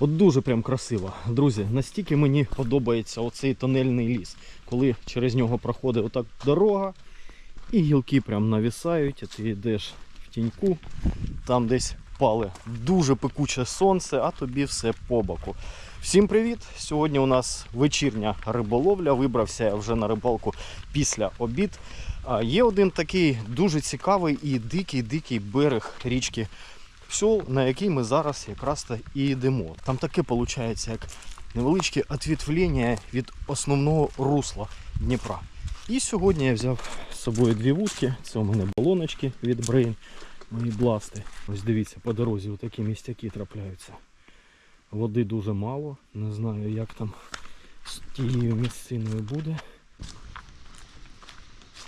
От дуже прям красиво. Друзі, настільки мені подобається оцей тонельний ліс, коли через нього проходить отак дорога, і гілки прям навісають, а ти йдеш в тіньку, там десь пали дуже пекуче сонце, а тобі все по боку. Всім привіт! Сьогодні у нас вечірня риболовля. Вибрався я вже на рибалку після обід. Є один такий дуже цікавий і дикий-дикий берег річки Псьол, на який ми зараз якраз то і йдемо. Там таке виходить, як невеличке відвлення від основного русла Дніпра. І сьогодні я взяв з собою дві вудки. Це у мене балоночки від Brain, мої бласти. Ось дивіться, по дорозі отакі містяки трапляються. Води дуже мало. Не знаю, як там з тією місциною буде.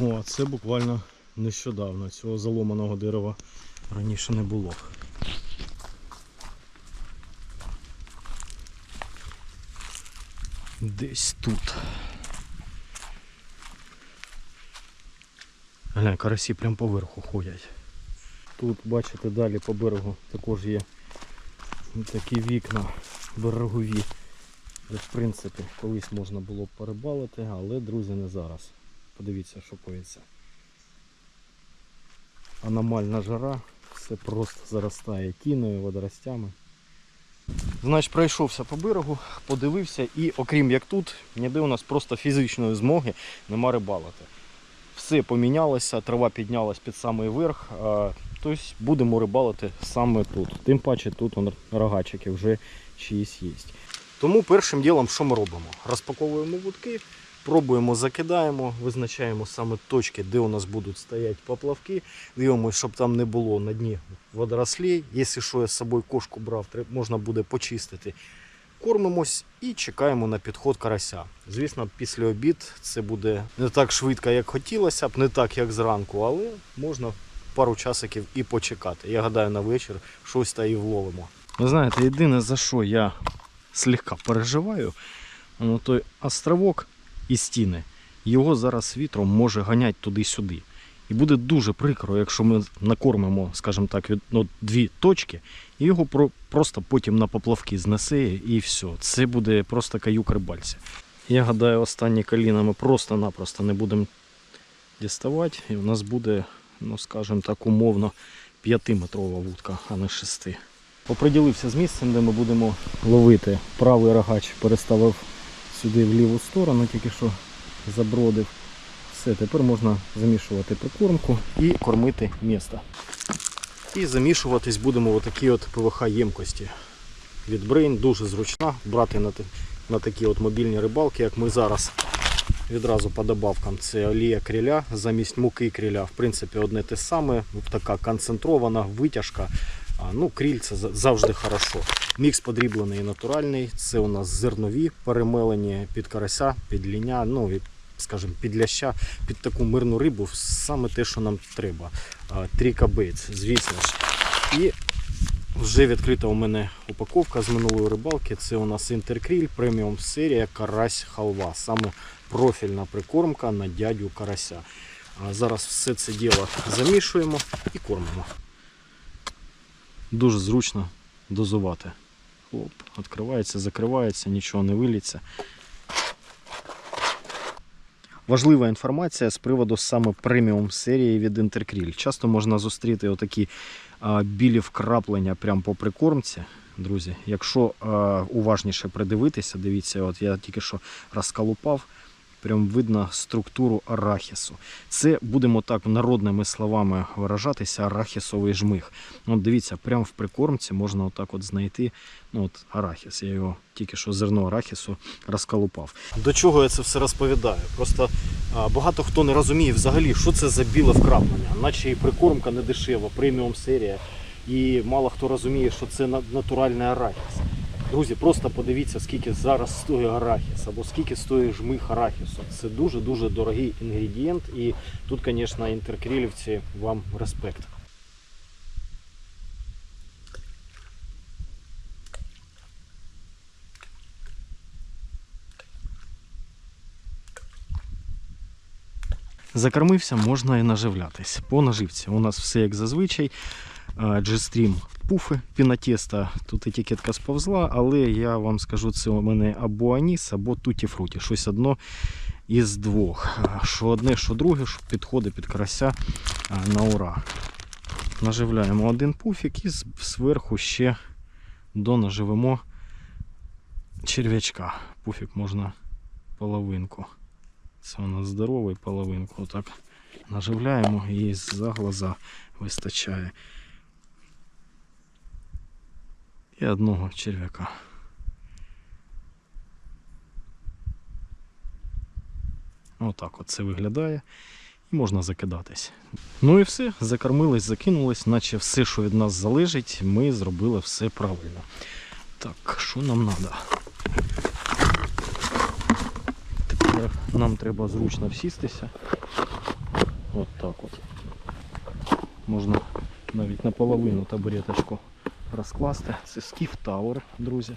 О, це буквально нещодавно. Цього заломаного дерева раніше не було. Десь тут. Глянь, карасі прям поверху ходять. Тут, бачите, далі по берегу також є такі вікна берегові, в принципі колись можна було б порибалити, але, друзі, не зараз. Подивіться, що коїться. Аномальна жара, все просто заростає тіною, водоростями. Значить, пройшовся по берегу, подивився і окрім як тут, ніде у нас просто фізичної змоги нема рибалити. Все помінялося, трава піднялась під самий верх. Тобто будемо рибалити саме тут. Тим паче тут рогачики вже чиїсь є. Тому першим ділом що ми робимо? Розпаковуємо вудки, пробуємо, закидаємо, визначаємо саме точки, де у нас будуть стояти поплавки. Дивимося, щоб там не було на дні водорослей. Якщо що я з собою кошку брав, можна буде почистити. Кормимось і чекаємо на підход карася. Звісно, після обід це буде не так швидко, як хотілося б, не так, як зранку, але можна пару часиків і почекати. Я гадаю, на вечір щось та і вловимо. Ви знаєте, єдине за що я слегка переживаю, ну, той островок і стіни. Його зараз вітром може ганяти туди-сюди. І буде дуже прикро, якщо ми накормимо, скажімо так, від- ну, дві точки, і його про, просто потім на поплавки знесе і все. Це буде просто каюк рибальця. Я гадаю, останні коліна ми просто-напросто не будемо діставати, і у нас буде, ну скажімо так, умовно 5-метрова вудка, а не 6. Оприділився з місцем, де ми будемо ловити. Правий рогач переставив сюди в ліву сторону, тільки що забродив. Все, тепер можна замішувати прикормку і кормити місто. І замішуватись будемо в отакі от ПВХ ємкості. Від Brain дуже зручна брати на, на такі от мобільні рибалки, як ми зараз. Відразу по добавкам це олія криля замість муки криля. В принципі, одне те саме, така концентрована витяжка. А, ну, кріль це завжди хорошо. Мікс подріблений і натуральний. Це у нас зернові перемелені під карася, під ліня, ну і, скажімо, під ляща, під таку мирну рибу, саме те, що нам треба. А, Тріка звісно ж. І вже відкрита у мене упаковка з минулої рибалки. Це у нас інтеркріль преміум серія карась халва. Саме профільна прикормка на дядю карася. Зараз все це діло замішуємо і кормимо. Дуже зручно дозувати. Оп, відкривається, закривається, нічого не виліться. Важлива інформація з приводу саме преміум серії від Інтеркріль. Часто можна зустріти отакі білі вкраплення прямо по прикормці. Друзі, якщо уважніше придивитися, дивіться, от я тільки що розколупав, прям видно структуру арахісу. Це будемо так народними словами виражатися, арахісовий жмих. От дивіться, прямо в прикормці можна отак от знайти ну, от арахіс. Я його тільки що зерно арахісу розколупав. До чого я це все розповідаю? Просто багато хто не розуміє взагалі, що це за біле вкраплення, наче і прикормка не дешева, преміум серія. І мало хто розуміє, що це натуральний арахіс. Друзі, просто подивіться, скільки зараз стоїть арахіс, або скільки стоїть жмих арахісу. Це дуже-дуже дорогий інгредієнт, і тут, звісно, інтеркрілівці вам респект. Закормився, можна і наживлятись. По наживці у нас все як зазвичай. G-Stream пуфи пінатеста. Тут етикетка сповзла, але я вам скажу, це у мене або аніс, або туті фруті. Щось одно із двох. Що одне, що друге, що підходить під карася на ура. Наживляємо один пуфік і зверху ще донаживемо черв'ячка. Пуфік можна половинку. Це у нас здоровий половинку. Отак наживляємо і за глаза вистачає. І одного черв'яка. Отак от це виглядає. І можна закидатись. Ну і все, закормились, закинулись, наче все, що від нас залежить, ми зробили все правильно. Так, що нам треба? Тепер нам треба зручно всістися. От так от. Можна навіть наполовину табуреточку розкласти. Це Skiff Tower, друзі.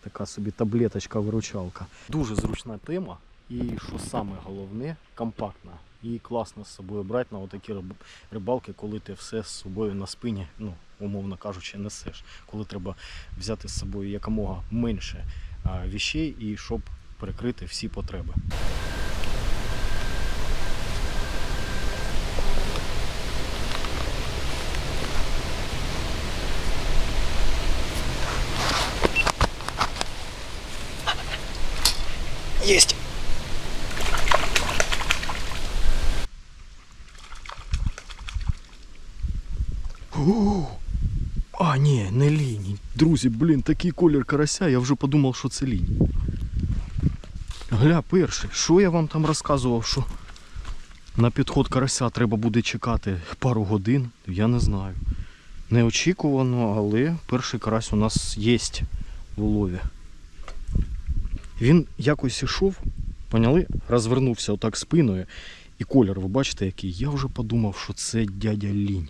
Така собі таблеточка-виручалка. Дуже зручна тема. І що саме головне, компактна. І класно з собою брати на отакі рибалки, коли ти все з собою на спині, ну, умовно кажучи, несеш. Коли треба взяти з собою якомога менше віщей і щоб перекрити всі потреби. Есть! О, А, ні, не лінь. Друзі, блін, такий колір карася, я вже подумав, що це лінь. Гля, перший, що я вам там розказував, що на підход карася треба буде чекати пару годин, я не знаю. Неочікувано, але перший карась у нас є в улові. Він якось ішов, поняли, розвернувся отак спиною. І колір, ви бачите, який. Я вже подумав, що це дядя лінь.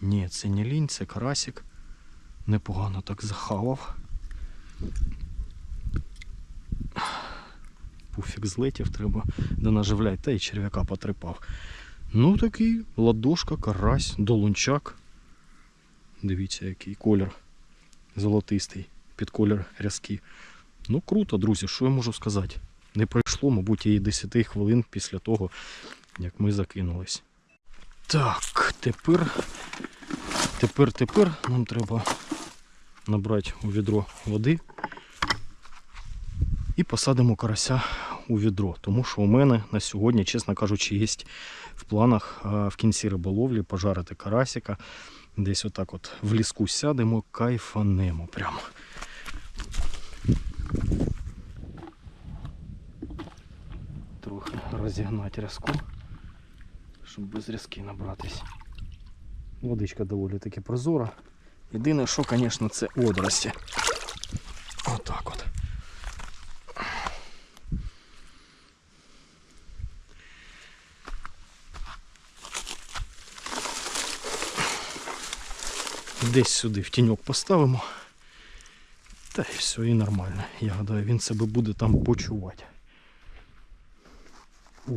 Ні, це не лінь, це карасик. Непогано так захавав. Пуфік злетів, треба донаживляти, та й черв'яка потрепав. Ну такий ладошка, карась, долунчак. Дивіться, який колір золотистий, під колір рязкий. Ну круто, друзі, що я можу сказати? Не пройшло, мабуть, і 10 хвилин після того, як ми закинулись. Так, тепер, тепер, тепер нам треба набрати у відро води і посадимо карася у відро. Тому що у мене на сьогодні, чесно кажучи, є в планах в кінці риболовлі пожарити карасика. Десь отак от в ліску сядемо, кайфанемо прямо. Трохи розігнати рязку, щоб без рязки набратись. Водичка доволі таки прозора. Єдине, що, звісно, це одрості. Отак от. Десь сюди в тіньок поставимо. Та і все, і нормально. Я гадаю, він себе буде там почувати. О,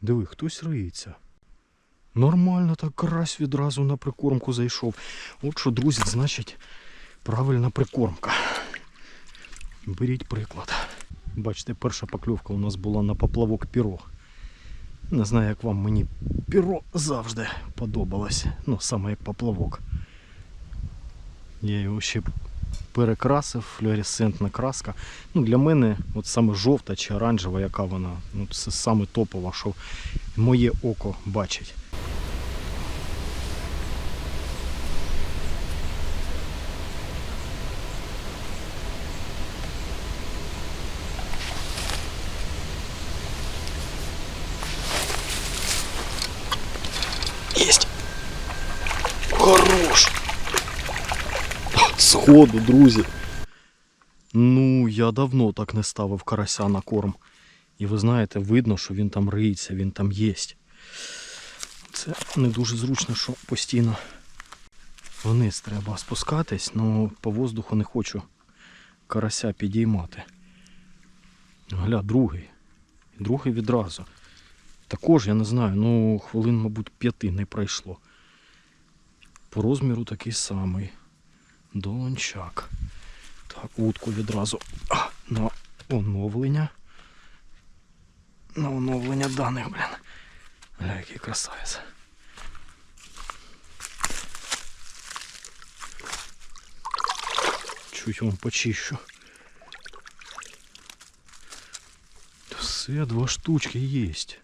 диви, хтось риється. Нормально так карась відразу на прикормку зайшов. От що, друзі, значить правильна прикормка. Беріть приклад. Бачите, перша покльовка у нас була на поплавок піро. Не знаю, як вам мені піро завжди подобалось. Ну, саме як поплавок. Я його ще перекрасив, флюоресцентна краска. Ну, для мене от саме жовта чи оранжева, яка вона, ну, це саме топова, що моє око бачить. Сходу, друзі. Ну, я давно так не ставив карася на корм. І ви знаєте, видно, що він там риється, він там є. Це не дуже зручно, що постійно вниз треба спускатись, але по воздуху не хочу карася підіймати. Гля, другий. Другий відразу. Також, я не знаю, ну хвилин, мабуть, п'яти не пройшло. По розміру такий самий. Долончак. Так, вудку відразу на оновлення. На оновлення даних, блін. Гля, який красавець. Чуть вам почищу. Все, два штучки есть.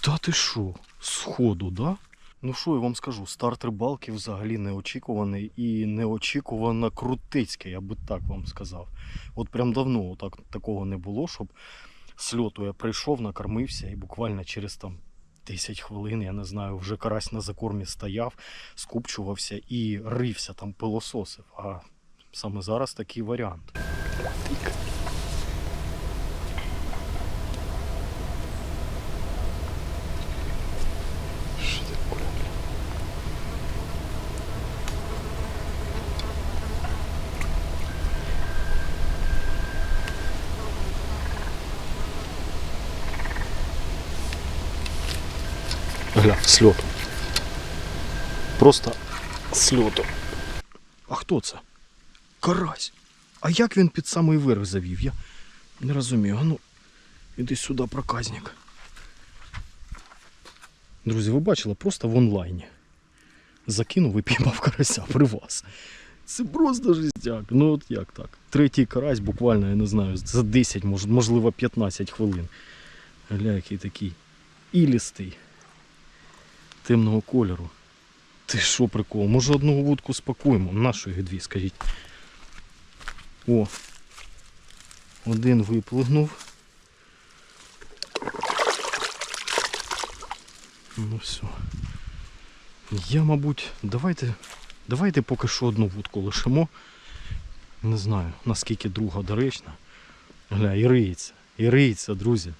Та ти що? Сходу, да? Ну що я вам скажу, старт рибалки взагалі неочікуваний і неочікувано крутицький, я би так вам сказав. От прям давно так, такого не було, щоб з льоту я прийшов, накормився і буквально через там 10 хвилин, я не знаю, вже карась на закормі стояв, скупчувався і рився там пилососив. А саме зараз такий варіант. Гля, з льоту. Просто з льоту. А хто це? Карась. А як він під самий верх завів? Я не розумію. А ну, іди сюди, проказник. Друзі, ви бачили просто в онлайні. Закинув і піймав карася при вас. Це просто жестяк. Ну от як так? Третій карась буквально, я не знаю, за 10, можливо 15 хвилин. Гля, який такий ілістий. Темного кольору. Ти що прикол? Може одну вудку спакуємо? Нашої дві, скажіть. О. Один виплигнув. Ну все. Я, мабуть, давайте, давайте поки що одну вудку лишимо. Не знаю, наскільки друга доречна. Гля, і риється. І риється, друзі.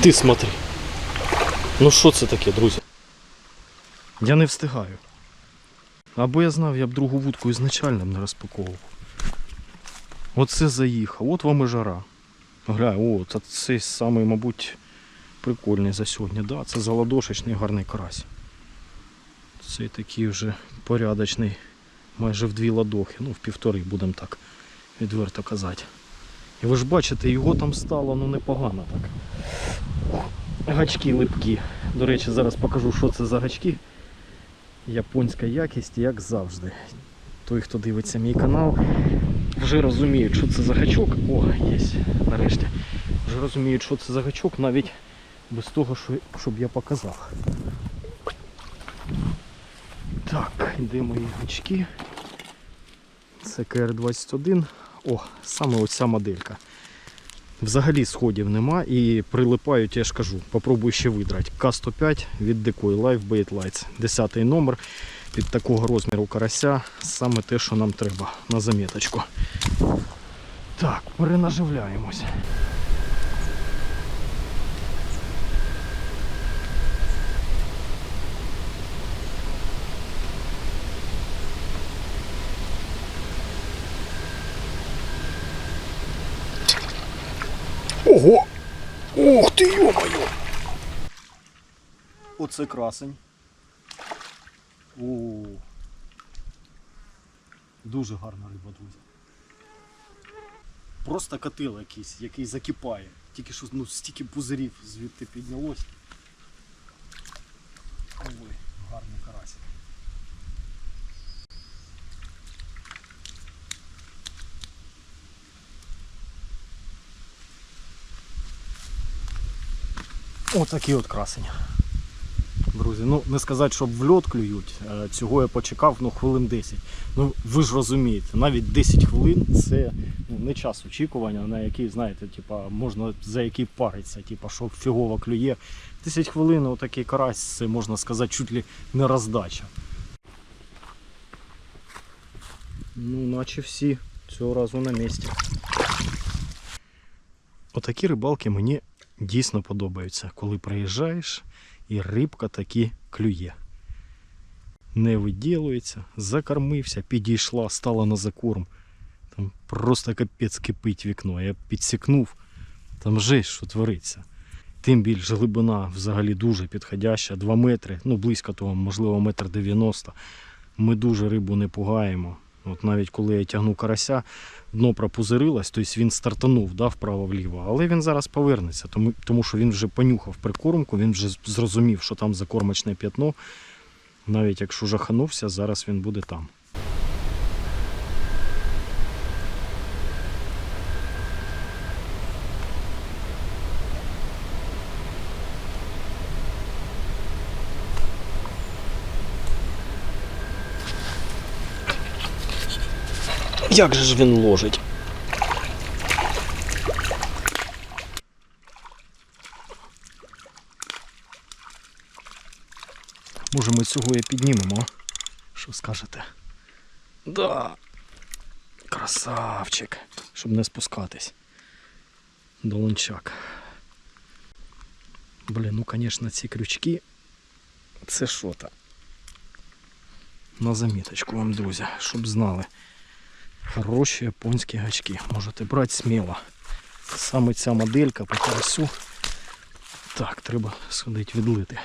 Ти смотри. Ну що це таке, друзі? Я не встигаю. Або я знав, я б другу вудку ізначально б не розпаковував. Оце заїхав, от вам і жара. Гля, о, та цей самий, мабуть, прикольний за сьогодні. Да, це заладошечний гарний карась. Цей такий вже порядочний, майже в дві ладохи, ну в півтори, будемо так відверто казати. І ви ж бачите, його там стало ну непогано так. Гачки липкі. До речі, зараз покажу, що це за гачки. Японська якість, як завжди. Той, хто дивиться мій канал, вже розуміють, що це за гачок. О, є, нарешті. Вже розуміють, що це за гачок, навіть без того, що- щоб я показав. Так, де мої гачки? Це КР-21. О, саме оця моделька. Взагалі сходів нема і прилипають, я ж кажу, попробую ще видрати. К105 від Decoy Live Bait Lights. 10 номер під такого розміру карася. Саме те, що нам треба на заміточку. Так, перенаживляємось. Ого! Ух ти, йо-моє! Оце красень. О. Дуже гарна риба, друзі. Просто котел якийсь, який закипає. Тільки що ну, стільки пузирів звідти піднялось. Ой, гарний карась. Отакий от красень. Друзі, ну не сказати, щоб в льот клюють. е, Цього я почекав ну, хвилин 10. Ну ви ж розумієте, навіть 10 хвилин це ну, не час очікування, на який, знаєте, типа, можна за який париться, типа, що фігово клює. 10 хвилин отакий карась, це можна сказати, чуть ли не роздача. Ну, наче всі цього разу на місці. Отакі рибалки мені дійсно подобаються, коли приїжджаєш і рибка таки клює. Не виділується, закормився, підійшла, стала на закорм. Там просто капець кипить вікно. Я підсікнув. Там жесть, що твориться. Тим більше глибина взагалі дуже підходяща. 2 метри, ну близько того, можливо, метр 90. Ми дуже рибу не пугаємо. От навіть коли я тягну карася, дно пропузирилось, тобто він стартанув да, вправо-вліво, але він зараз повернеться, тому, тому що він вже понюхав прикормку, він вже зрозумів, що там закормочне п'ятно. Навіть якщо жаханувся, зараз він буде там. Як же ж він ложить? Може ми цього і піднімемо? Що скажете? Да. Красавчик. Щоб не спускатись. Долончак. Блін, ну звісно, ці крючки. Це що то? На заміточку вам, друзі, щоб знали. Хороші японські гачки. Можете брати сміло. Саме ця моделька по карасю. Так, треба сходити відлити.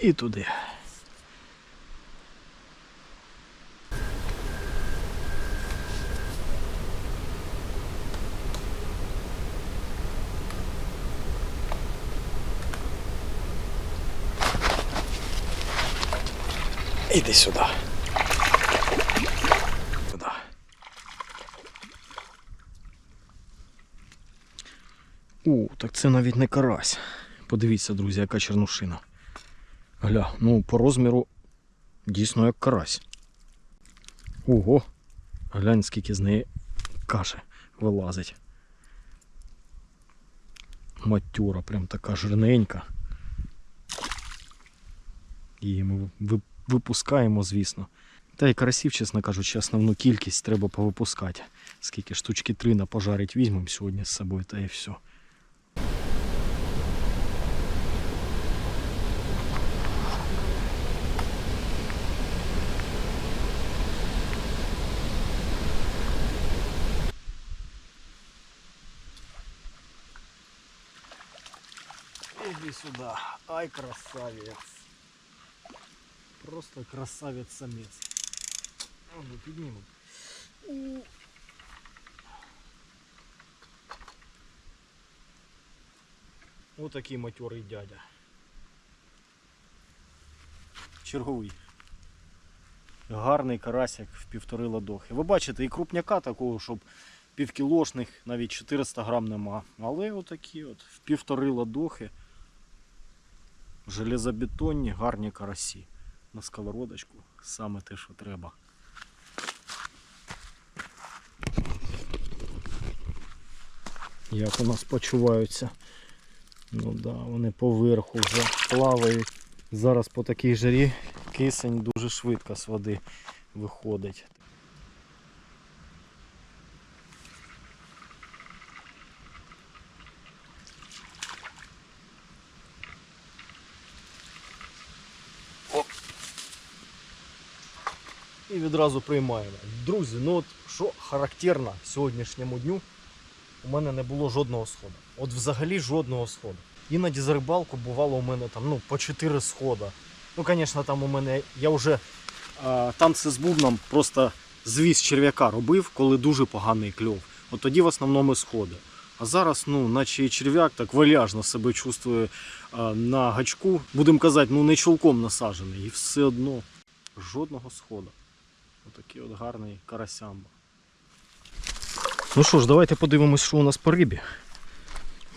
І туди. Іди сюди. Туди. У, так це навіть не карась. Подивіться, друзі, яка чернушина. Гля, ну по розміру дійсно як карась. Ого! Глянь, скільки з неї каші вилазить. Матюра, прям така жирненька. Її ми випускаємо, звісно. Та й карасів, чесно кажучи, основну кількість треба повипускати. Скільки штучки три на пожарить візьмемо сьогодні з собою, та і все. Иди сюда. Ай, красавец. Просто красавец-самец. Ну, піднімемо. У. Отакий матьорий дядя. Черговий. Гарний карасик в півтори ладохи. Ви бачите, і крупняка такого, щоб півкілошних, навіть 400 грам нема. Але отакі от в півтори ладохи. Железобетонні, гарні карасі. На сковородочку саме те, що треба. Як у нас почуваються. Ну да, вони поверху вже плавають. Зараз по такій жарі кисень дуже швидко з води виходить. Відразу приймаємо. Друзі, ну от що характерно сьогоднішньому дню, у мене не було жодного сходу. От взагалі жодного сходу. Іноді за рибалку бувало у мене там ну, по 4 схода. Ну, звісно, там у мене я вже а, танці з бубном просто звіз черв'яка робив, коли дуже поганий кльов. От тоді в основному сходи. А зараз, ну, наче і черв'як так валяжно себе чувствує а, на гачку. Будемо казати, ну не чулком насаджений. І все одно жодного сходу. Отакий от гарний карасямба. Ну що ж, давайте подивимось, що у нас по рибі.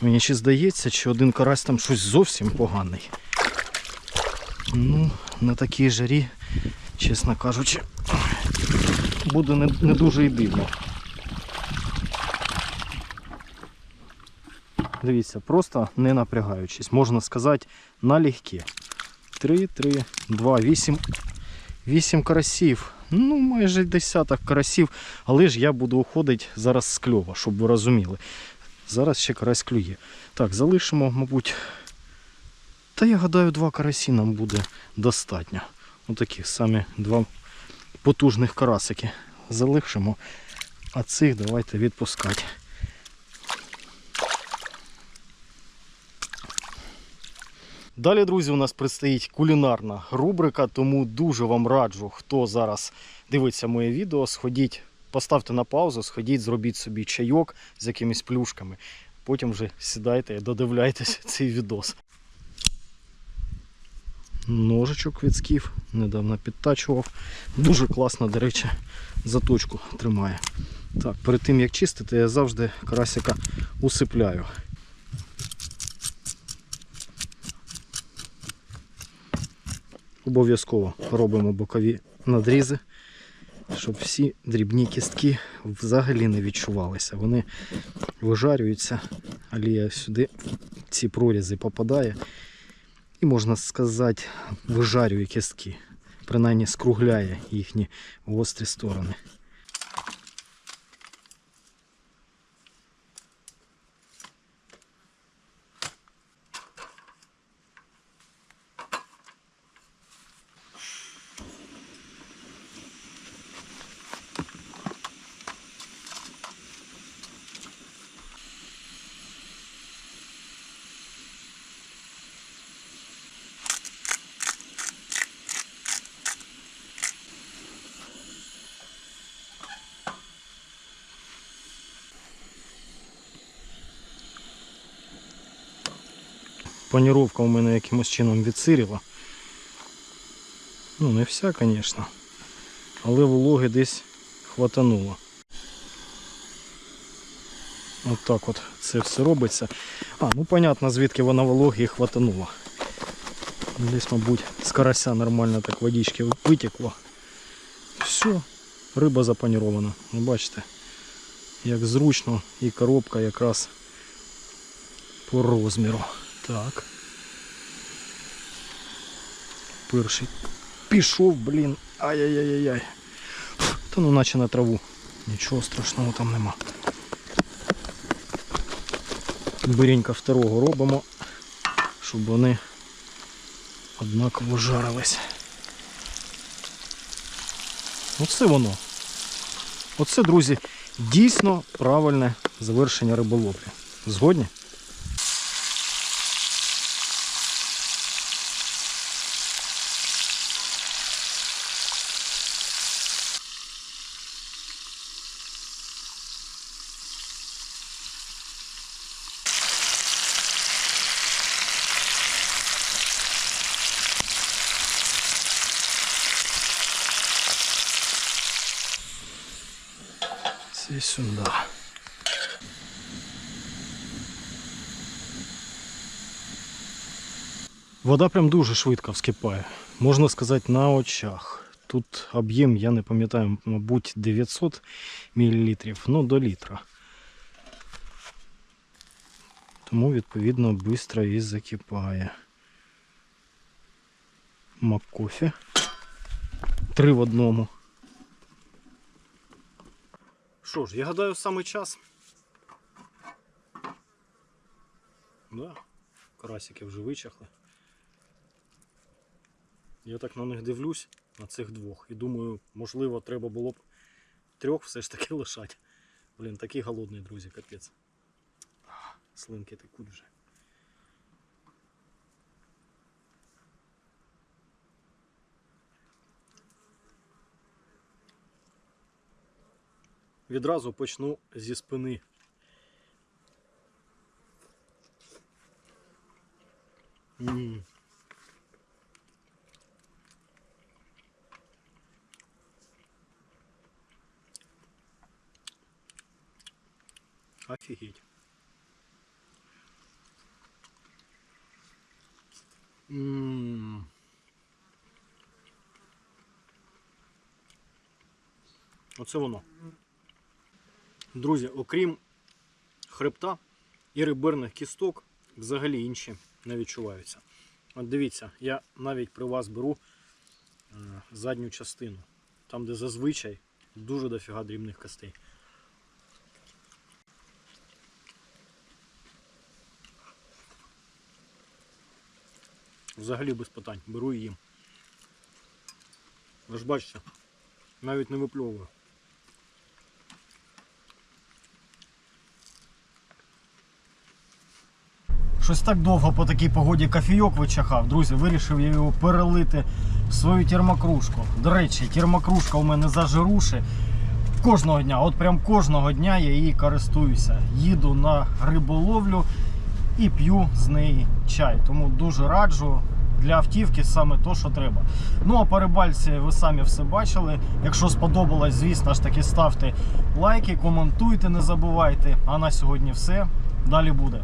Мені ще здається, що один карась там щось зовсім поганий. Ну, на такій жарі, чесно кажучи, буде не, не дуже і дивно. Дивіться, просто не напрягаючись, можна сказати, налегке. 3, 3, 2, 8. 8 карасів. Ну, майже десяток карасів. Але ж я буду уходити зараз з кльова, щоб ви розуміли. Зараз ще карась клює. Так, залишимо, мабуть. Та я гадаю, два карасі нам буде достатньо. Отакі самі два потужних карасики залишимо, а цих давайте відпускати. Далі, друзі, у нас предстоїть кулінарна рубрика, тому дуже вам раджу, хто зараз дивиться моє відео, сходіть, поставте на паузу, сходіть, зробіть собі чайок з якимись плюшками. Потім вже сідайте і додивляйтесь цей відос. Ножичок від скіф, недавно підтачував. Дуже класно, до речі, заточку тримає. Так, перед тим як чистити, я завжди карасика усипляю. Обов'язково робимо бокові надрізи, щоб всі дрібні кістки взагалі не відчувалися. Вони вижарюються, олія сюди ці прорізи попадає. І можна сказати, вижарює кістки. Принаймні скругляє їхні гострі сторони. Паніровка у мене якимось чином відсиріла. Ну, не вся, звісно. Але вологи десь хватануло. От так от це все робиться. А, ну понятно, звідки вона вологи хватанула. Десь, мабуть, з карася нормально так водички витекло. Все, риба запанірована. Ви бачите, як зручно і коробка якраз по розміру. Так. Перший пішов, блін. Ай-яй-яй-яй. Та ну наче на траву. Нічого страшного там нема. Беренька второго робимо, щоб вони однаково жарились. Оце воно. Оце, друзі, дійсно правильне завершення риболовлі. Згодні? Це сюди. Вода прям дуже швидко вскипає. Можна сказати, на очах. Тут об'єм, я не пам'ятаю, мабуть, 900 мл, ну до літра. Тому, відповідно, швидко і закипає. Маккофі. Три в одному. Що ж, я гадаю, саме час. Да, карасики вже вичахли. Я так на них дивлюсь, на цих двох. І думаю, можливо, треба було б трьох все ж таки лишати. Блін, такий голодний, друзі, капець. Слинки текуть вже. Відразу почну зі спини. М. Офігеть. М. Оце воно. Друзі, окрім хребта і реберних кісток, взагалі інші не відчуваються. От дивіться, я навіть при вас беру е, задню частину, там де зазвичай дуже дофіга дрібних костей. Взагалі без питань, беру їм. Ви ж бачите, навіть не випльовую. Щось так довго по такій погоді кофійок вичахав. Друзі, вирішив я його перелити в свою термокружку. До речі, термокружка у мене зажируші. Кожного дня, от прям кожного дня я її користуюся. Їду на риболовлю і п'ю з неї чай. Тому дуже раджу. Для автівки саме то, що треба. Ну а по рибальці ви самі все бачили. Якщо сподобалось, звісно ж таки ставте лайки, коментуйте, не забувайте. А на сьогодні все. Далі буде.